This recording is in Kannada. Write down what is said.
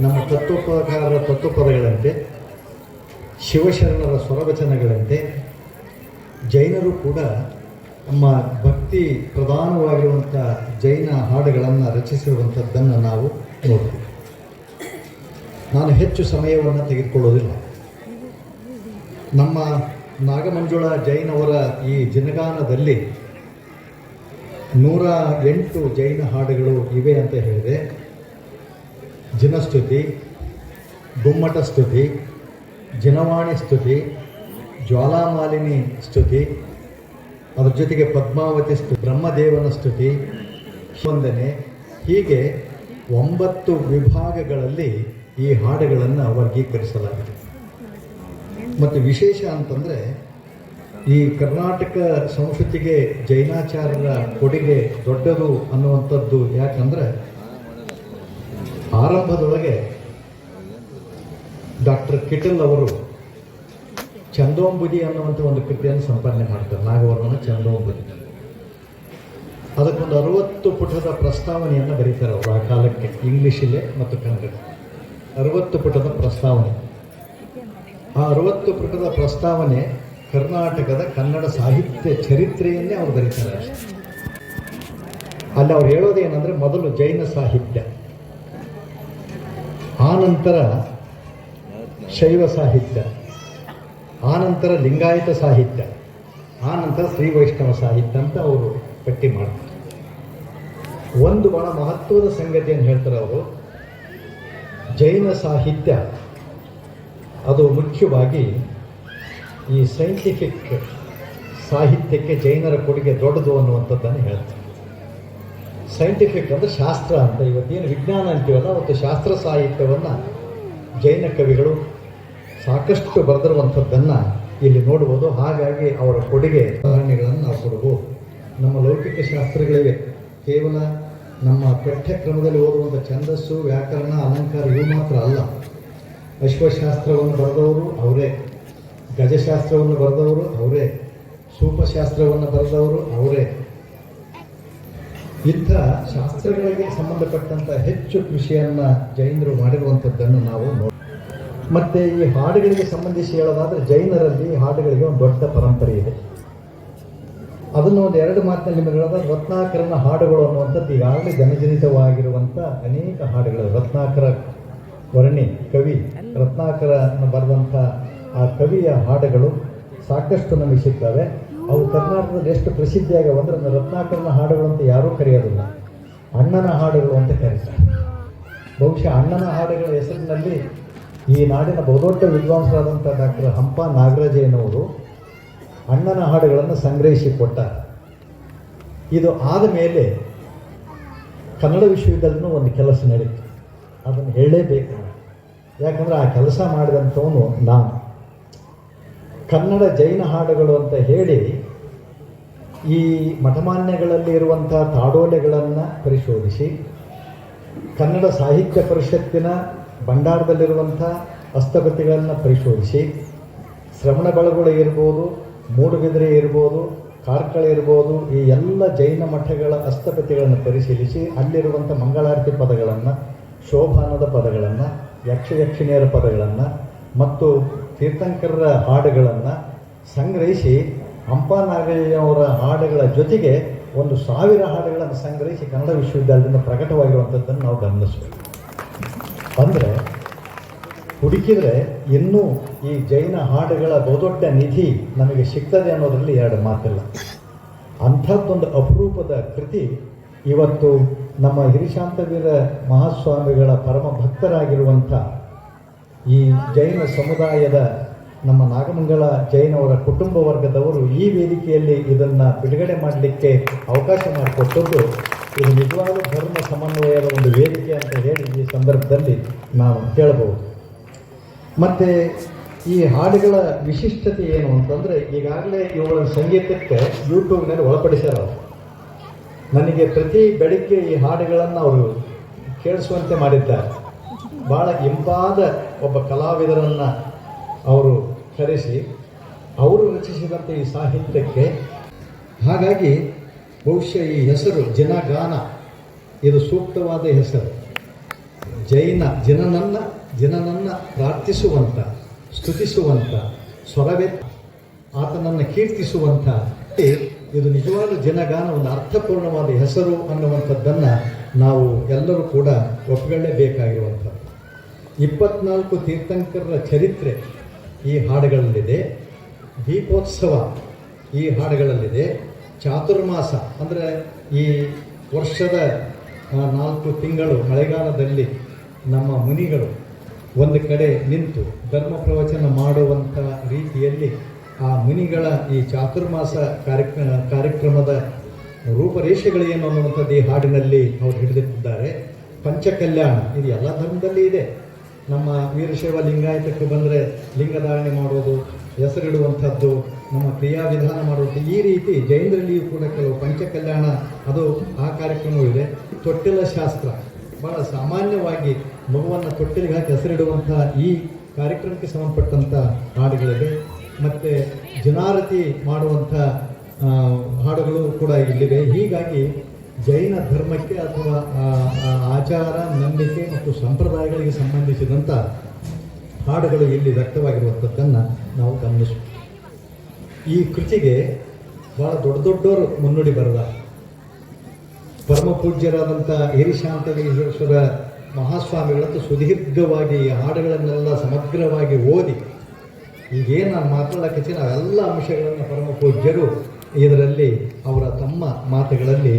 ನಮ್ಮ ತತ್ವೋಪಕಾರರ ತತ್ವಪದಗಳಂತೆ, ಶಿವಶರಣರ ಸ್ವರವಚನಗಳಂತೆ, ಜೈನರು ಕೂಡ ನಮ್ಮ ಭಕ್ತಿ ಪ್ರಧಾನವಾಗಿರುವಂಥ ಜೈನ ಹಾಡುಗಳನ್ನು ರಚಿಸಿರುವಂಥದ್ದನ್ನು ನಾವು ನೋಡ್ತೀವಿ. ನಾನು ಹೆಚ್ಚು ಸಮಯವನ್ನು ತೆಗೆದುಕೊಳ್ಳೋದಿಲ್ಲ. ನಮ್ಮ ನಾಗಮಂಜುಳ ಜೈನವರ ಈ ಜನಗಾನದಲ್ಲಿ ನೂರ ಎಂಟು ಜೈನ ಹಾಡುಗಳು ಇವೆ ಅಂತ ಹೇಳಿದೆ. ಜಿನಸ್ತುತಿ, ಗುಮ್ಮಟ ಸ್ತುತಿ, ಜನವಾಣಿ ಸ್ತುತಿ, ಜ್ವಾಲಾಮಾಲಿನಿ ಸ್ತುತಿ, ಅದರ ಜೊತೆಗೆ ಪದ್ಮಾವತಿ ಸ್ತುತಿ, ಬ್ರಹ್ಮದೇವನ ಸ್ತುತಿ ವಂದನೆ ಹೀಗೆ ಒಂಬತ್ತು ವಿಭಾಗಗಳಲ್ಲಿ ಈ ಹಾಡುಗಳನ್ನು ವರ್ಗೀಕರಿಸಲಾಗಿದೆ. ಮತ್ತು ವಿಶೇಷ ಅಂತಂದರೆ ಈ ಕರ್ನಾಟಕ ಸಂಸ್ಕೃತಿಗೆ ಜೈನಾಚಾರ್ಯರ ಕೊಡುಗೆ ದೊಡ್ಡದು ಅನ್ನುವಂಥದ್ದು ಯಾಕಂದರೆ ಆರಂಭದೊಳಗೆ ಡಾಕ್ಟರ್ ಕಿಟಲ್ ಅವರು ಚಂದೋಂಬುದಿ ಅನ್ನುವಂಥ ಒಂದು ಕೃತಿಯನ್ನು ಸಂಪಾದನೆ ಮಾಡ್ತಾರೆ, ನಾಗವರ್ಮನ ಚಂದೋಂಬುದಿ ಅದಕ್ಕೊಂದು ಅರವತ್ತು ಪುಟದ ಪ್ರಸ್ತಾವನೆಯನ್ನು ಬರೀತಾರೆ ಅವರು ಆ ಕಾಲಕ್ಕೆ ಇಂಗ್ಲೀಷಲ್ಲೇ ಮತ್ತು ಕನ್ನಡ. ಅರವತ್ತು ಪುಟದ ಪ್ರಸ್ತಾವನೆ. ಆ ಅರವತ್ತು ಪುಟದ ಪ್ರಸ್ತಾವನೆ ಕರ್ನಾಟಕದ ಕನ್ನಡ ಸಾಹಿತ್ಯ ಚರಿತ್ರೆಯನ್ನೇ ಅವರು ಬರೀತಾರೆ. ಅಲ್ಲಿ ಅವ್ರು ಹೇಳೋದೇನೆಂದರೆ, ಮೊದಲು ಜೈನ ಸಾಹಿತ್ಯ. ಆನಂತರ ಶೈವ ಸಾಹಿತ್ಯ, ಆನಂತರ ಲಿಂಗಾಯತ ಸಾಹಿತ್ಯ, ಆನಂತರ ಶ್ರೀ ವೈಷ್ಣವ ಸಾಹಿತ್ಯ ಅಂತ ಅವರು ಪಟ್ಟಿ ಮಾಡ್ತಾರೆ. ಒಂದು ಬಹಳ ಮಹತ್ವದ ಸಂಗತಿಯನ್ನು ಹೇಳ್ತಾರೆ ಅವರು. ಜೈನ ಸಾಹಿತ್ಯ ಅದು ಮುಖ್ಯವಾಗಿ ಈ ಸೈಂಟಿಫಿಕ್ ಸಾಹಿತ್ಯಕ್ಕೆ ಜೈನರ ಕೊಡುಗೆ ದೊಡ್ಡದು ಅನ್ನುವಂಥದ್ದನ್ನು ಹೇಳ್ತಾರೆ. ಸೈಂಟಿಫಿಕ್ ಅಂದರೆ ಶಾಸ್ತ್ರ ಅಂತ. ಇವತ್ತೇನು ವಿಜ್ಞಾನ ಅಂತೀವಲ್ಲ, ಅವತ್ತು ಶಾಸ್ತ್ರ ಸಾಹಿತ್ಯವನ್ನು ಜೈನ ಕವಿಗಳು ಸಾಕಷ್ಟು ಬರೆದಿರುವಂಥದ್ದನ್ನು ಇಲ್ಲಿ ನೋಡ್ಬೋದು. ಹಾಗಾಗಿ ಅವರ ಕೊಡುಗೆ ಉದಾಹರಣೆಗಳನ್ನು ನಾವು ಕೊಡಬಹುದು ನಮ್ಮ ಲೌಕಿಕ ಶಾಸ್ತ್ರಗಳಿವೆ ಕೇವಲ ನಮ್ಮ ಪಠ್ಯಕ್ರಮದಲ್ಲಿ ಓದುವಂಥ ಛಂದಸ್ಸು, ವ್ಯಾಕರಣ, ಅಲಂಕಾರ, ಇವು ಮಾತ್ರ ಅಲ್ಲ. ಅಶ್ವಶಾಸ್ತ್ರವನ್ನು ಬರೆದವರು ಅವರೇ. ಗಜಶಾಸ್ತ್ರವನ್ನು ಬರೆದವರು ಅವರೇ. ಸೂಪಶಾಸ್ತ್ರವನ್ನು ಬರೆದವರು ಅವರೇ. ಇಂಥ ಶಾಸ್ತ್ರಗಳಿಗೆ ಸಂಬಂಧಪಟ್ಟಂಥ ಹೆಚ್ಚು ಕೃಷಿಯನ್ನು ಜೈನರು ಮಾಡಿರುವಂಥದ್ದನ್ನು ನಾವು ನೋಡಿ ಮತ್ತೆ ಈ ಹಾಡುಗಳಿಗೆ ಸಂಬಂಧಿಸಿ ಹೇಳೋದಾದ್ರೆ ಜೈನರಲ್ಲಿ ಹಾಡುಗಳಿಗೆ ಒಂದು ದೊಡ್ಡ ಪರಂಪರೆ ಇದೆ. ಅದನ್ನು ಒಂದು ಎರಡು ಮಾತಿನಲ್ಲಿ ನಿಮಗೆ ರತ್ನಾಕರನ ಹಾಡುಗಳು ಅನ್ನುವಂಥದ್ದು ಈಗಾಗಲೇ ಜನಜನಿತವಾಗಿರುವಂಥ ಅನೇಕ ಹಾಡುಗಳು. ರತ್ನಾಕರ ವರ್ಣಿ ಕವಿ ರತ್ನಾಕರ ಬರೆದಂಥ ಆ ಕವಿಯ ಹಾಡುಗಳು ಸಾಕಷ್ಟು ನಮಗೆ ಸಿಗ್ತವೆ. ಅವು ಕರ್ನಾಟಕದಲ್ಲಿ ಎಷ್ಟು ಪ್ರಸಿದ್ಧಿಯಾಗವೆ ಅಂದರೆ ರತ್ನಾಕರನ ಯಾರೂ ಕರೆಯೋದಿಲ್ಲ. ಅಣ್ಣನ ಹಾಡುಗಳು ಅಂತ ಕರೀತಾರೆ. ಬಹುಶಃ ಅಣ್ಣನ ಹಾಡುಗಳ ಹೆಸರಿನಲ್ಲಿ ಈ ನಾಡಿನ ಬಹುದೊಡ್ಡ ವಿದ್ವಾಂಸರಾದಂಥ ಡಾಕ್ಟರ್ ಹಂಪ ನಾಗರಾಜಯ್ಯನವರು ಅಣ್ಣನ ಹಾಡುಗಳನ್ನು ಸಂಗ್ರಹಿಸಿ ಕೊಟ್ಟಾರೆ ಇದು ಆದ ಮೇಲೆ ಕನ್ನಡ ವಿಶ್ವವಿದ್ಯಾಲಯನೂ ಒಂದು ಕೆಲಸ ನಡೀತು. ಅದನ್ನು ಹೇಳಲೇಬೇಕು. ಯಾಕಂದರೆ ಆ ಕೆಲಸ ಮಾಡಿದಂಥವನು ನಾನು. ಕನ್ನಡ ಜೈನ ಹಾಡುಗಳು ಅಂತ ಹೇಳಿ ಈ ಮಠಮಾನ್ಯಗಳಲ್ಲಿ ಇರುವಂಥ ತಾಡೋಲೆಗಳನ್ನು ಪರಿಶೋಧಿಸಿ ಕನ್ನಡ ಸಾಹಿತ್ಯ ಪರಿಷತ್ತಿನ ಭಂಡಾರದಲ್ಲಿರುವಂಥ ಹಸ್ತಪತಿಗಳನ್ನು ಪರಿಶೋಧಿಸಿ ಶ್ರವಣ ಬಳಗೊಳ ಇರ್ಬೋದು, ಮೂಡುಬಿದ್ರೆ ಇರ್ಬೋದು, ಕಾರ್ಕಳ ಇರ್ಬೋದು, ಈ ಎಲ್ಲ ಜೈನ ಮಠಗಳ ಹಸ್ತಪತಿಗಳನ್ನು ಪರಿಶೀಲಿಸಿ ಅಲ್ಲಿರುವಂಥ ಮಂಗಳಾರತಿ ಪದಗಳನ್ನು, ಶೋಭಾನದ ಪದಗಳನ್ನು ಯಕ್ಷಯಕ್ಷಿಣಿಯರ ಪದಗಳನ್ನು ಮತ್ತು ತೀರ್ಥಂಕರರ ಹಾಡುಗಳನ್ನು ಸಂಗ್ರಹಿಸಿ ಹಂಪ ನಾಗಯ್ಯನವರ ಹಾಡುಗಳ ಜೊತೆಗೆ ಒಂದು ಸಾವಿರ ಹಾಡುಗಳನ್ನು ಸಂಗ್ರಹಿಸಿ ಕನ್ನಡ ವಿಶ್ವವಿದ್ಯಾಲಯದಿಂದ ಪ್ರಕಟವಾಗಿರುವಂಥದ್ದನ್ನು ನಾವು ಗಮನಿಸಬೇಕು. ಅಂದರೆ, ಹುಡುಕಿದರೆ ಇನ್ನೂ ಈ ಜೈನ ಹಾಡುಗಳ ಬಹುದೊಡ್ಡ ನಿಧಿ ನಮಗೆ ಸಿಗ್ತದೆ ಅನ್ನೋದರಲ್ಲಿ ಎರಡು ಮಾತಿಲ್ಲ. ಅಂಥದ್ದೊಂದು ಅಪರೂಪದ ಕೃತಿ ಇವತ್ತು ನಮ್ಮ ಹಿರಿಶಾಂತವೀರ ಮಹಾಸ್ವಾಮಿಗಳ ಪರಮ ಭಕ್ತರಾಗಿರುವಂಥ ಈ ಜೈನ ಸಮುದಾಯದ ನಮ್ಮ ನಾಗಮಂಗಲ ಜೈನವರ ಕುಟುಂಬ ವರ್ಗದವರು ಈ ವೇದಿಕೆಯಲ್ಲಿ ಇದನ್ನು ಬಿಡುಗಡೆ ಮಾಡಲಿಕ್ಕೆ ಅವಕಾಶ ಮಾಡಿಕೊಟ್ಟದ್ದು ಇದು ನಿಜವಾದ ಧರ್ಮ ಸಮನ್ವಯದ ಒಂದು ವೇದಿಕೆ ಅಂತ ಹೇಳಿ ಈ ಸಂದರ್ಭದಲ್ಲಿ ನಾವು ಹೇಳಬಹುದು. ಮತ್ತು ಈ ಹಾಡುಗಳ ವಿಶಿಷ್ಟತೆ ಏನು ಅಂತಂದರೆ ಈಗಾಗಲೇ ಇವುಗಳ ಸಂಗೀತಕ್ಕೆ ಯೂಟ್ಯೂಬ್ನಲ್ಲಿ ಒಳಪಡಿಸ್ಯಾರ ಅವರು. ನನಗೆ ಪ್ರತಿ ಬೆಳಿಗ್ಗೆ ಈ ಹಾಡುಗಳನ್ನು ಅವರು ಕೇಳಿಸುವಂತೆ ಮಾಡಿದ್ದಾರೆ. ಭಾಳ ಇಂಪಾದ ಒಬ್ಬ ಕಲಾವಿದರನ್ನು ಅವರು ಕರೆಸಿ, ಅವರು ರಚಿಸಿದಂಥ ಈ ಸಾಹಿತ್ಯಕ್ಕೆ. ಹಾಗಾಗಿ ಬಹುಶಃ ಈ ಹೆಸರು ಜನಗಾನ. ಇದು ಸೂಕ್ತವಾದ ಹೆಸರು. ಜೈನ, ಜನನನ್ನ ಜನನನ್ನ ಪ್ರಾರ್ಥಿಸುವಂಥ ಸ್ತುತಿಸುವಂಥ ಸ್ವರವೇ ಆತನನ್ನು ಕೀರ್ತಿಸುವಂಥ ಇದು ನಿಜವಾದ ಜನಗಾನ, ಒಂದು ಅರ್ಥಪೂರ್ಣವಾದ ಹೆಸರು ಅನ್ನುವಂಥದ್ದನ್ನು ನಾವು ಎಲ್ಲರೂ ಕೂಡ ಒಪ್ಪಿಕೊಳ್ಳೇಬೇಕಾಗಿರುವಂಥದ್ದು. ಇಪ್ಪತ್ನಾಲ್ಕು ತೀರ್ಥಂಕರರ ಚರಿತ್ರೆ. ಈ ಹಾಡುಗಳಲ್ಲಿದೆ. ದೀಪೋತ್ಸವ ಈ ಹಾಡುಗಳಲ್ಲಿದೆ. ಚಾತುರ್ಮಾಸ ಅಂದರೆ ಈ ವರ್ಷದ ನಾಲ್ಕು ತಿಂಗಳು ಮಳೆಗಾಲದಲ್ಲಿ ನಮ್ಮ ಮುನಿಗಳು ಒಂದು ಕಡೆ ನಿಂತು ಧರ್ಮ ಪ್ರವಚನ ಮಾಡುವಂಥ ರೀತಿಯಲ್ಲಿ ಆ ಮುನಿಗಳ ಈ ಚಾತುರ್ಮಾಸ ಕಾರ್ಯಕ್ರಮ ಕಾರ್ಯಕ್ರಮದ ರೂಪರೇಷೆಗಳೇನು ಅನ್ನುವಂಥದ್ದು ಈ ಹಾಡಿನಲ್ಲಿ ಅವರು ಹಿಡಿದಿಟ್ಟಿದ್ದಾರೆ. ಪಂಚಕಲ್ಯಾಣ, ಇದು ಎಲ್ಲ ಧರ್ಮದಲ್ಲಿ ಇದೆ. ನಮ್ಮ ವೀರಶೈವ ಲಿಂಗಾಯತಕ್ಕೆ ಬಂದರೆ ಲಿಂಗಧಾರಣೆ ಮಾಡೋದು, ಹೆಸರಿಡುವಂಥದ್ದು, ನಮ್ಮ ಕ್ರಿಯಾ ವಿಧಾನ ಮಾಡುವಂಥ ಈ ರೀತಿ ಜೈನರಲ್ಲಿಯೂ ಕೂಡ ಕೆಲವು ಪಂಚಕಲ್ಯಾಣ ಅದು ಆ ಕಾರ್ಯಕ್ರಮವೂ ಇದೆ. ತೊಟ್ಟಿಲ ಶಾಸ್ತ್ರ. ಬಹಳ ಸಾಮಾನ್ಯವಾಗಿ ಮಗುವನ್ನು ತೊಟ್ಟಿಲಿಗೆ ಹಾಕಿ ಹೆಸರಿಡುವಂಥ ಈ ಕಾರ್ಯಕ್ರಮಕ್ಕೆ ಸಂಬಂಧಪಟ್ಟಂಥ ಹಾಡುಗಳಿವೆ ಮತ್ತು ಜನಾರತಿ ಮಾಡುವಂಥ ಹಾಡುಗಳು ಕೂಡ ಇಲ್ಲಿವೆ ಹೀಗಾಗಿ ಜೈನ ಧರ್ಮಕ್ಕೆ ಅಥವಾ ಆಚಾರ, ನಂಬಿಕೆ ಮತ್ತು ಸಂಪ್ರದಾಯಗಳಿಗೆ ಸಂಬಂಧಿಸಿದಂಥ ಹಾಡುಗಳು ಇಲ್ಲಿ ವ್ಯಕ್ತವಾಗಿರುವಂಥದ್ದನ್ನು ನಾವು ಗಮನಿಸಬೇಕು ಈ ಕೃತಿಗೆ ಬಹಳ ದೊಡ್ಡ ದೊಡ್ಡವರು ಮುನ್ನುಡಿ ಬರೆದ. ಪರಮ ಪೂಜ್ಯರಾದಂಥ ಹಿರಿಶಾಂತವೀಶ್ವರ ಮಹಾಸ್ವಾಮಿಗಳಂತೂ ಸುದೀರ್ಘವಾಗಿ ಈ ಹಾಡುಗಳನ್ನೆಲ್ಲ ಸಮಗ್ರವಾಗಿ ಓದಿ, ಈಗೇನು ನಾನು ಮಾತಾಡೋಕ್ಕೆ ನಾವೆಲ್ಲ ಅಂಶಗಳನ್ನು ಪರಮ ಪೂಜ್ಯರು ಇದರಲ್ಲಿ ಅವರ ತಮ್ಮ ಮಾತುಗಳಲ್ಲಿ